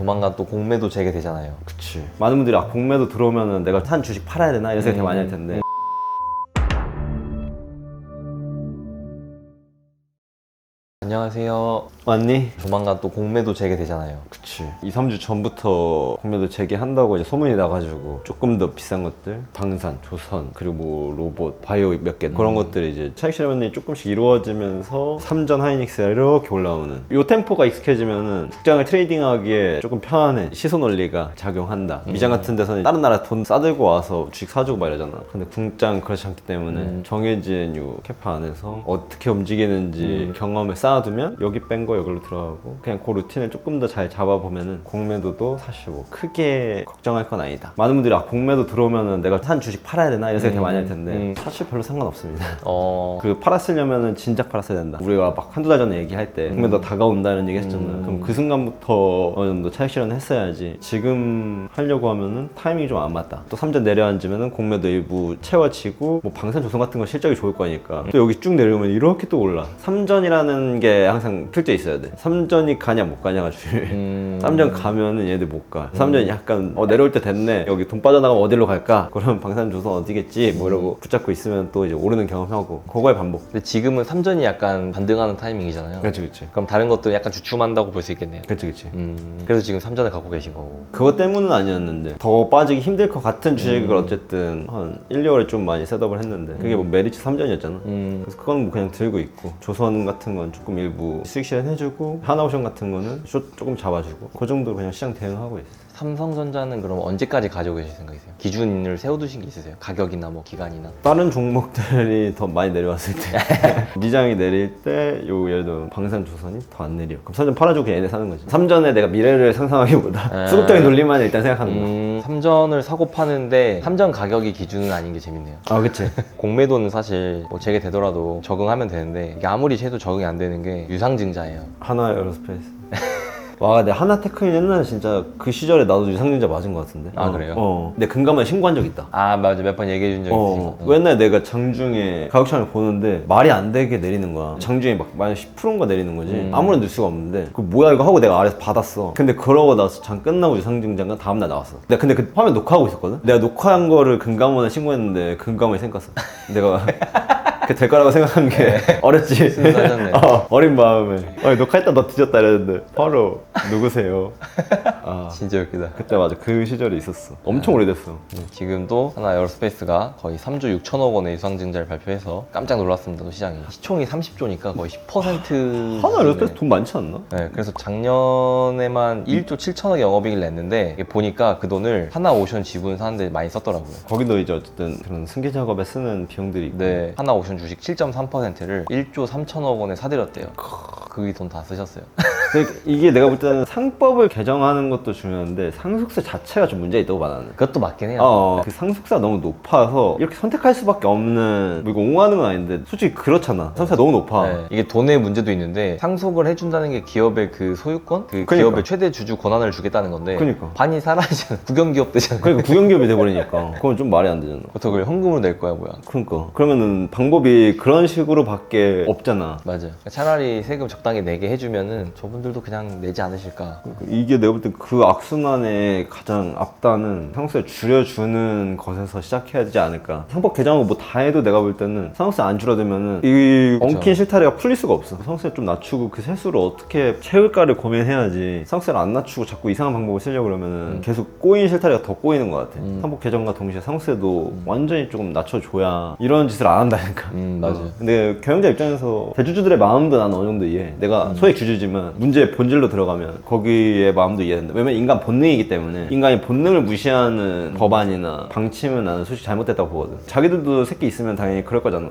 조만간 또 공매도 재개되잖아요. 그치. 많은 분들이 아 공매도 들어오면은 내가 산 주식 팔아야 되나 이런 생각 되게 음. 많이 할 텐데. 안녕하세요. 맞니? 조만간 또 공매도 재개되잖아요. 그치. 2, 3주 전부터 공매도 재개한다고 이제 소문이 나가지고 조금 더 비싼 것들, 방산, 조선, 그리고 뭐 로봇, 바이오 몇 개 그런 것들이 이제 차익 실현이 조금씩 이루어지면서 삼전 하이닉스가 이렇게 올라오는 요 템포가 익숙해지면은 직장을 트레이딩하기에 조금 편안해. 시선 원리가 작용한다. 미장 같은 데서는 다른 나라 돈 싸들고 와서 주식 사주고 막 이러잖아. 근데 궁장 그렇지 않기 때문에 음. 정해진 요 캐파 안에서 어떻게 움직이는지 경험을 쌓아두 면 여기 뺀 거 여기로 들어가고 그냥 그 루틴을 조금 더 잘 잡아보면은 공매도도 사실 뭐 크게 걱정할 건 아니다. 많은 분들이 아 공매도 들어오면은 내가 산 주식 팔아야 되나 이런 생각 되게 많이 할 텐데 음. 사실 별로 상관없습니다. 어, 그 팔았으려면은 진작 팔았어야 된다. 우리가 막 한두 달 전에 얘기할 때 공매도 다가온다는 얘기 했잖아. 음. 그럼 그 순간부터 어느 정도 차익 실현을 했어야지. 지금 하려고 하면은 타이밍이 좀 안 맞다. 또 3전 내려앉으면은 공매도 일부 채워지고 뭐 방산 조성 같은 건 실적이 좋을 거니까 또 여기 쭉 내려오면 이렇게 또 올라. 3전이라는 게 항상 틀져 있어야 돼. 3전이 가냐 못 가냐가 중요해. 음. 3전 가면은 얘들 못 가. 3전 약간 어 내려올 때 됐네. 여기 돈 빠져나가면 어디로 갈까? 그럼 방산 조선 어디겠지? 뭐 이러고 붙잡고 있으면 또 이제 오르는 경험하고 그거의 반복. 근데 지금은 3전이 약간 반등하는 타이밍이잖아요. 그렇지 그렇지. 그럼 다른 것도 약간 주춤한다고 볼 수 있겠네요. 그렇지 그렇지. 음, 그래서 지금 3전을 갖고 계신 거고. 그것 때문은 아니었는데 더 빠지기 힘들 것 같은 주식을 음. 어쨌든 한 1, 2월에 좀 많이 셋업을 했는데 그게 뭐 메리츠 3전이었잖아. 음, 그래서 그건 뭐 그냥 들고 있고 조선 같은 건 조금 일부 수익 실현 해주고 하나오션 같은 거는 숏 조금 잡아주고 그 정도로 그냥 시장 대응하고 있어. 삼성전자는 그럼 언제까지 가지고 계실 생각이세요? 기준을 세워두신 게 있으세요? 가격이나 뭐 기간이나? 다른 종목들이 더 많이 내려왔을 때 미장이 내릴 때 요 예를 들어 방산조선이 더 안 내려 그럼 삼전 팔아주고 얘네 사는 거지 삼전에 내가 미래를 상상하기보다 아. 수급적인 논리만 일단 생각하는 거야 음, 3전을 사고 파는데 3전 가격이 기준은 아닌 게 재밌네요. 아 그치 공매도는 사실 뭐 재개되더라도 적응하면 되는데 이게 아무리 해도 적응이 안 되는 게 유상증자예요. 하나 에어로스페이스 와 근데 하나테크는 옛날에 진짜 그 시절에 나도 유상증자 맞은 것 같은데 아, 어, 그래요? 어 근데 금감원에 신고한 적 있다 아 맞아 몇 번 얘기해 준 적이 어, 있으니까. 옛날에 내가 장중에 가격창을 보는데 말이 안 되게 내리는 거야. 장중에 막 마이너스 10%인가 내리는 거지. 음. 아무런 뉴스가 없는데 그 뭐야 이거 하고 내가 아래서 받았어. 근데 그러고 나서 장 끝나고 유상증자가 다음날 나왔어. 내가 근데 그 화면 녹화하고 있었거든. 내가 녹화한 거를 금감원에 신고했는데 금감원이 생겼어. 내가 그게 될 거라고 생각한 게 어렸지. 순수하셨네. 어, 어린 마음에. 어, 녹화했다 너 뒤졌다 이랬는데 바로 누구세요? 아 진짜 웃기다. 그때 맞아 그 시절이 있었어. 엄청 오래됐어. 음, 지금도 하나 에어로스페이스가 거의 3조 6천억 원의 유상증자를 발표해서 깜짝 놀랐습니다. 또 시장이 시총이 30조니까 거의 10% 하나 에어로스페이스 돈 많지 않나? 네, 그래서 작년에만 1조 7천억 영업이익을 냈는데 이게 보니까 그 돈을 하나 오션 지분 사는데 많이 썼더라고요. 거기도 이제 어쨌든 그런 승계 작업에 쓰는 비용들이 있고 네, 하나 오션 주식 7.3%를 1조 3천억 원에 사들였대요. 그돈다 쓰셨어요. 근데 이게 내가 볼 때는 상법을 개정하는 것도 중요한데 상속세 자체가 좀 문제가 있다고 봐 나는 그것도 맞긴 해요. 어, 그 상속세가 너무 높아서 이렇게 선택할 수밖에 없는 뭐 이거 옹호하는 건 아닌데 솔직히 그렇잖아 상속세가 너무 높아 네, 이게 돈의 문제도 있는데 상속을 해준다는 게 기업의 그 소유권, 그 그러니까. 기업의 최대 주주 권한을 주겠다는 건데 그러니까. 반이 사라지잖아. 국영기업 되잖아. 그러니까 국영기업이 돼버리니까 그건 좀 말이 안 되잖아 보통 그걸 현금으로 낼 거야 뭐야. 그러니까 그러면은 방법 이 그런 식으로 밖에 없잖아 맞아. 차라리 세금 적당히 내게 해주면은 저분들도 그냥 내지 않으실까. 이게 내가 볼 때 그 악순환의 가장 앞단은 상속세 줄여주는 것에서 시작해야 되지 않을까. 상법 개정하고 뭐 다 해도 내가 볼 때는 상속세 안 줄어들면은 이 그쵸. 엉킨 실타래가 풀릴 수가 없어. 상속세 좀 낮추고 그 세수를 어떻게 채울까를 고민해야지. 상속세를 안 낮추고 자꾸 이상한 방법을 쓰려고 그러면은 음. 계속 꼬인 실타래가 더 꼬이는 것 같아. 음. 상법 개정과 동시에 상속세도 완전히 조금 낮춰줘야 이런 짓을 안 한다니까. 음 맞아. 어. 근데 경영자 입장에서 대주주들의 마음도 나는 어느 정도 이해해. 내가 소액 주주지만 문제의 본질로 들어가면 거기에 마음도 이해된다. 왜냐면 인간 본능이기 때문에 인간이 본능을 무시하는 법안이나 방침은 나는 솔직히 잘못됐다고 보거든. 자기들도 새끼 있으면 당연히 그럴 거잖아.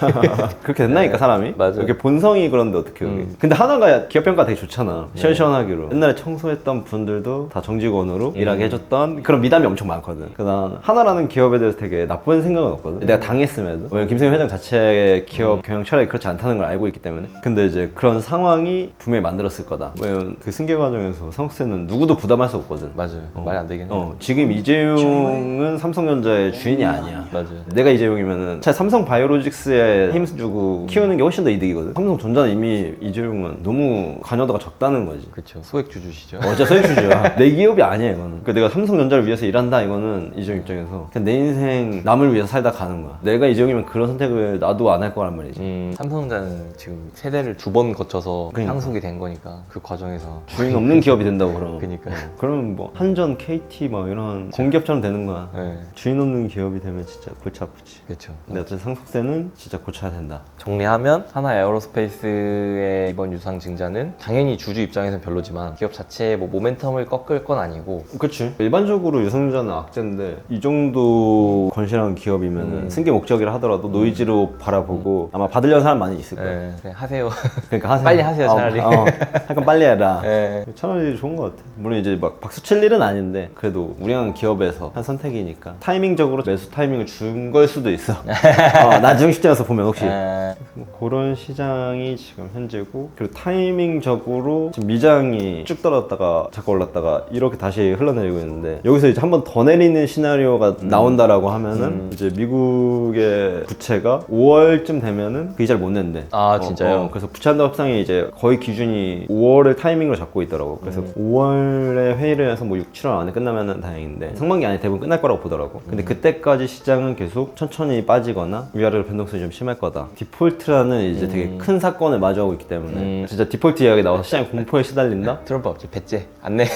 그렇게 된다니까 사람이. 맞아. 이렇게 본성이 그런데 어떻게 그게. 음. 근데 하나가 기업 평가 되게 좋잖아. 시원시원하기로. 옛날에 청소했던 분들도 다 정직원으로 일하게 해줬던 그런 미담이 엄청 많거든. 그다음 하나라는 기업에 대해서 되게 나쁜 생각은 없거든. 내가 당했음에도. 왜냐면 김세현 회장 자체의 기업 경영 철학이 그렇지 않다는 걸 알고 있기 때문에 근데 이제 그런 상황이 분명히 만들었을 거다 왜냐면 그 승계 과정에서 삼성스는 누구도 부담할 수 없거든 맞아요. 말이 안 되긴 해. 어, 지금 이재용은 삼성전자의 주인이 아니야 맞아요. 내가 이재용이면은 차라리 삼성 바이오로직스에 힘 주고 키우는 게 훨씬 더 이득이거든 삼성전자는 이미 이재용은 너무 관여도가 적다는 거지 그렇죠. 소액 주주시죠. 어, 진짜 소액 주주야. 내 기업이 아니야, 이거는. 그러니까 내가 삼성전자를 위해서 일한다, 이거는 이재용 입장에서. 그냥 내 인생 남을 위해서 살다 가는 거야. 내가 이재용이면 그런 선택을 나도 안 할 거란 말이지. 음, 삼성전자는 지금 세대를 두 번 거쳐서 그러니까. 상속이 된 거니까 그 과정에서 주인 없는 기업이 된다고, 그러면. 그니까. 그러면 뭐, 한전, KT, 막 이런 공기업처럼 되는 거야. 네, 주인 없는 기업이 되면 진짜 골치 아프지. 그렇죠. 근데 어쨌든 상속세는 진짜 고쳐야 된다. 정리하면 하나 에어로스페이스의 이번 유상 증자는 당연히 주주 입장에서는 별로지만 기업 자체의 뭐 모멘텀을 꺾을 건 아니고 그치. 일반적으로 유상자는 악재인데, 이 정도 건실한 기업이면 음. 은 승계 목적이라 하더라도 노이즈 로 바라보고 아마 받으려는 사람 많이 있을 거야. 네, 그냥 하세요. 그러니까 하세요. 빨리 하세요, 차라리. 어, 어, 약간 빨리 해라. 네. 차라리 좋은 것 같아. 물론 이제 막 박수 칠 일은 아닌데 그래도 우량한 기업에서 한 선택이니까 타이밍적으로 매수 타이밍을 준 걸 수도 있어. 어, 나중 시점에서 보면 혹시 네. 뭐 그런 시장이 지금 현재고 그리고 타이밍적으로 지금 미장이 쭉 떨어졌다가 자꾸 올랐다가 이렇게 다시 흘러내리고 있는데 여기서 이제 한 번 더 내리는 시나리오가 나온다라고 하면은 음. 이제 미국의 부채가 5월쯤 되면은 그 이자를 못 낸대. 아, 진짜요? 어, 그래서 부채한도 협상이 이제 거의 기준이 5월을 타이밍으로 잡고 있더라고. 그래서 음. 5월에 회의를 해서 뭐 6, 7월 안에 끝나면은 다행인데 상반기 안에 대부분 끝날 거라고 보더라고. 음. 근데 그때까지 시장은 계속 천천히 빠지거나 위아래로 변동성이 좀 심할 거다. 디폴트라는 이제 되게 큰 사건을 마주하고 있기 때문에 음. 진짜 디폴트 이야기 나와서 시장이 공포에 시달린다? 트럼프 없지 배째 안 내.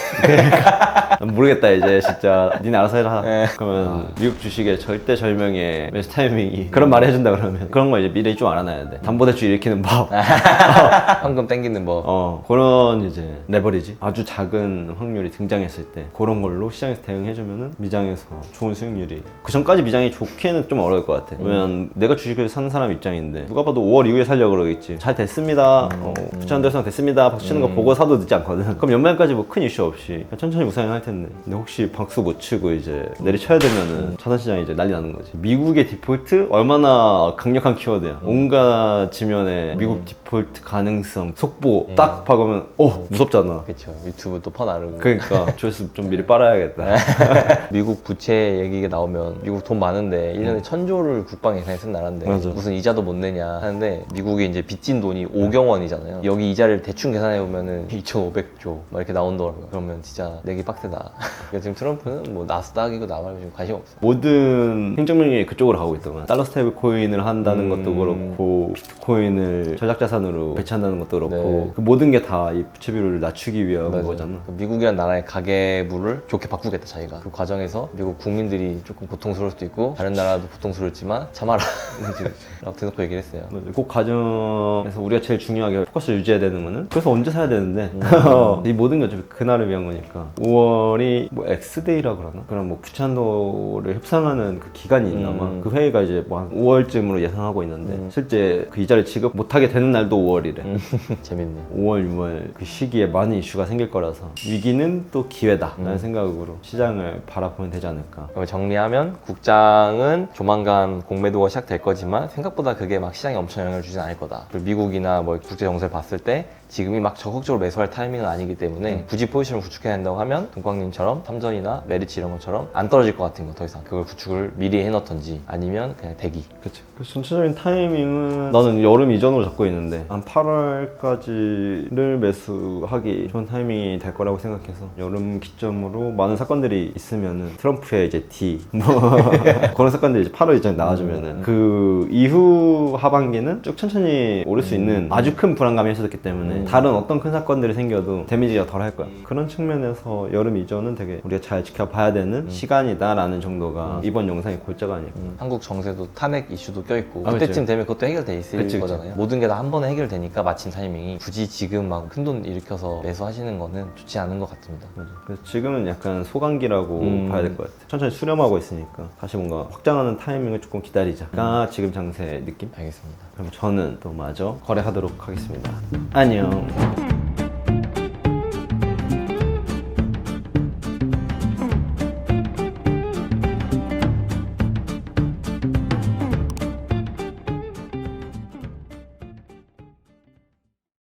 모르겠다 이제 진짜 니네 알아서 해라. 네. 그러면 미국 주식의 절대 절명의 매수 타이밍이 그런 말을 해준다 그러면 그런 거 이제 미리 좀 알아놔야 돼. 담보대출 일으키는 법. 황금 땡기는 법. 어 그런 이제 레버리지. 아주 작은 확률이 등장했을 때 그런 걸로 시장에서 대응해주면은 미장에서 좋은 수익률이. 그 전까지 미장이 좋기에는 좀 어려울 것 같아. 왜냐면 내가 주식을 사는 사람 입장인데 누가 봐도 5월 이후에 살려고 그러겠지. 잘 됐습니다. 어, 부채한 대상 됐습니다. 박수 치는 거 보고 사도 늦지 않거든. 그럼 연말까지 뭐 큰 이슈 없이 천천히 우상향 할 텐데. 근데 혹시 박수 못 치고 이제 내리쳐야 되면은 자산시장이 이제 난리 나는 거지. 미국의 디폴트 얼마나 강력한 키워드야 온갖 지면에 미국 디폴트 가능성 속보 딱 박으면 어 무섭잖아 그렇죠. 유튜브 또 퍼나르고. 그러니까 조회수 좀 미리 빨아야겠다 미국 부채 얘기가 나오면 미국 돈 많은데 1년에 천조를 국방 예산에 쓴 나라인데 맞아. 무슨 이자도 못 내냐 하는데 미국이 이제 빚진 돈이 5경 원이잖아요. 여기 이자를 대충 계산해 보면은 2,500조 막 이렇게 나온더라고요. 그러면 진짜 내기 빡세다. 그러니까 지금 트럼프는 뭐 나스닥이고 나말고 지금 관심 없어. 모든 행정 명령이 그쪽으로 가고 있더만 달러 스테이블 코인 을 한다는 음. 것도 그렇고 비트코인을 전략 자산으로 배치한다는 것도 그렇고 네. 그 모든 게 다 이 부채비율을 낮추기 위한 맞아요. 거잖아 그 미국이란 나라의 가계부를 좋게 바꾸겠다 자기가 그 과정에서 미국 국민들이 조금 고통스러울 수도 있고 다른 나라도 고통스럽지만 참아라 라고 대놓고 얘기를 했어요 맞아요. 그 과정에서 우리가 제일 중요하게 포커스를 유지해야 되는 거는 그래서 언제 사야 되는데 음. 이 모든 게 어차피 그날을 위한 거니까 5월이 뭐 X데이라 그러나 그런 뭐 부채한도를 협상하는 그 기간이 있나 음. 봐. 그 회의가 이제 뭐 한 5월쯤 으로 예상하고 있는데 음. 실제 그 이자를 지급 못하게 되는 날도 5월이래. 재밌네 5월, 6월 그 시기에 많은 이슈가 생길 거라서 위기는 또 기회다라는 음. 생각으로 시장을 바라보면 되지 않을까. 정리하면 국장은 조만간 공매도가 시작될 거지만 생각보다 그게 막 시장에 엄청 영향을 주진 않을 거다. 그리고 미국이나 뭐 국제 정세를 봤을 때 지금이 막 적극적으로 매수할 타이밍은 아니기 때문에 굳이 포지션을 구축해야 한다고 하면 동광님처럼 삼전이나 메리츠 이런 것처럼 안 떨어질 것 같은 거 더 이상. 그걸 구축을 미리 해놓던지 아니면 그냥 대기. 그렇죠. 그래서 전체적인 타이밍은 나는 여름 이전으로 잡고 있는데 한 8월까지를 매수하기 좋은 타이밍이 될 거라고 생각해서 여름 기점으로 많은 사건들이 있으면은 트럼프의 이제 D 뭐 그런 사건들이 이제 8월 이전에 나와주면은 그 이후 하반기는 쭉 천천히 오를 수 있는 아주 큰 불안감이 있었기 때문에 다른 어떤 큰 사건들이 생겨도 데미지가 덜 할 거야. 그런 측면에서 여름 이전은 되게 우리가 잘 지켜봐야 되는 시간이다라는 정도가 이번 영상의 골자가 아닐까. 음, 한국 정세도 탄핵 이슈도 껴있고 아, 그때쯤 그치. 되면 그것도 해결돼 있을 그치, 그치. 거잖아요 모든 게 다 한 번에 해결되니까 마침 타이밍이 굳이 지금 막 큰 돈 일으켜서 매수하시는 거는 좋지 않은 것 같습니다. 그래서 지금은 약간 소강기라고 음. 봐야 될 것 같아. 천천히 수렴하고 있으니까 다시 뭔가 확장하는 타이밍을 조금 기다리자가 지금 장세 느낌? 알겠습니다 그럼 저는 또 마저 거래하도록 하겠습니다. 안녕. Tchau.